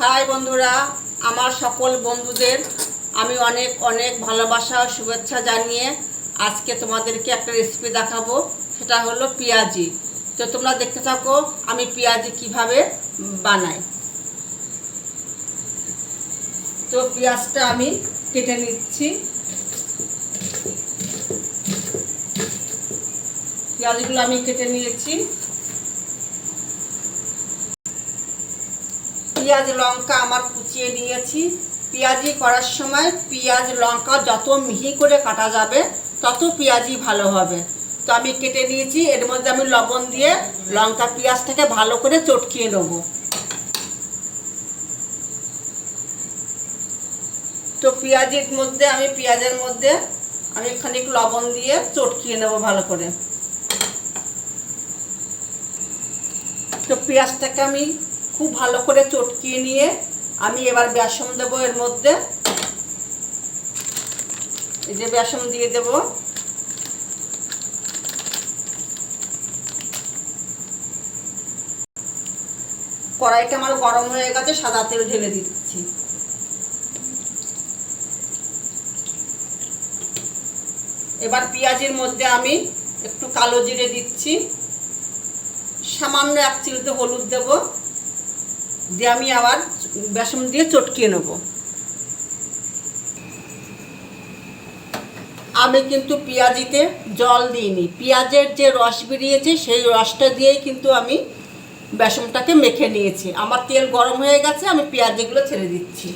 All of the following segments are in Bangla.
হাই বন্ধুরা, আমার সকল বন্ধুদের আমি অনেক অনেক ভালোবাসা শুভেচ্ছা জানিয়ে আজকে তোমাদেরকে একটা রেসিপি দেখাবো, সেটা হলো পেঁয়াজি। তো তোমরা দেখতে থাকো, আমি পেঁয়াজি কীভাবে বানাই। তো পেঁয়াজটা আমি কেটে নিচ্ছি। পেঁয়াজগুলো আমি কেটে নিয়েছি। পেঁয়াজ, লঙ্কা আমার কুচিয়ে নিয়েছি। পেঁয়াজি করার সময় পেঁয়াজ, লঙ্কা যত মিহি করে কাটা যাবে, তত পেঁয়াজি ভালো হবে। তো আমি কেটে নিয়েছি, এর মধ্যে আমি লবণ দিয়ে লঙ্কা পেঁয়াজটাকে ভালো করে চটকিয়ে নেব। তো পেঁয়াজের মধ্যে, আমি পেঁয়াজের মধ্যে আমি খানিক লবণ দিয়ে চটকিয়ে নেব ভালো করে। তো পেঁয়াজটাকে আমি খুব ভালো করে চটকিয়ে নিয়ে আমি এবার বেসন দেবো এর মধ্যে। এই যে বেসন দিয়ে দেব। কড়াইটা আমার গরম হয়ে গেছে, সাদা তেল ঢেলে দিচ্ছি। এবার পেঁয়াজের মধ্যে আমি একটু কালো জিরে দিচ্ছি। সামান্য এক চিলতে হলুদ দেব। দিয়ে আমি আবার বেসন দিয়ে চটকিয়ে নেব। আমি কিন্তু পেঁয়াজিতে জল দিইনি। পেঁয়াজের যে রস বেরিয়েছে, সেই রসটা দিয়েই কিন্তু আমি বেসনটাকে মেখে নিয়েছি। আমার তেল গরম হয়ে গেছে, আমি পেঁয়াজিগুলো ছেড়ে দিচ্ছি।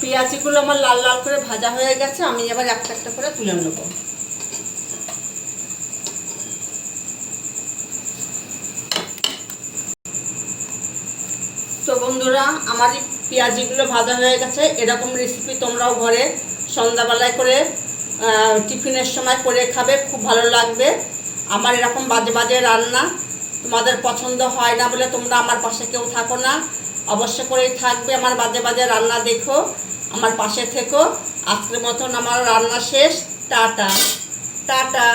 পেঁয়াজিগুলো আমার লাল লাল করে ভাজা হয়ে গেছে, আমি এবার একটা একটা করে তুলে নেব। তো বন্ধুরা, আমার পেঁয়াজিগুলো ভাজা হয়ে গেছে। এরকম রেসিপি তোমরাও ঘরে সন্ধ্যাবেলায় করে টিফিনের সময় করে খাবে, খুব ভালো লাগবে। আমার এরকম বাজে বাজে রান্না তোমাদের পছন্দ হয় না বলে তোমরা আমার পাশে কেউ থাকো না। অবশ্য করেই থাকবে আমার বাজে বাজে রান্না, দেখো। আমার পাশে থেকো। আজকের মতন আমার রান্না শেষ। টাটা। টাটা।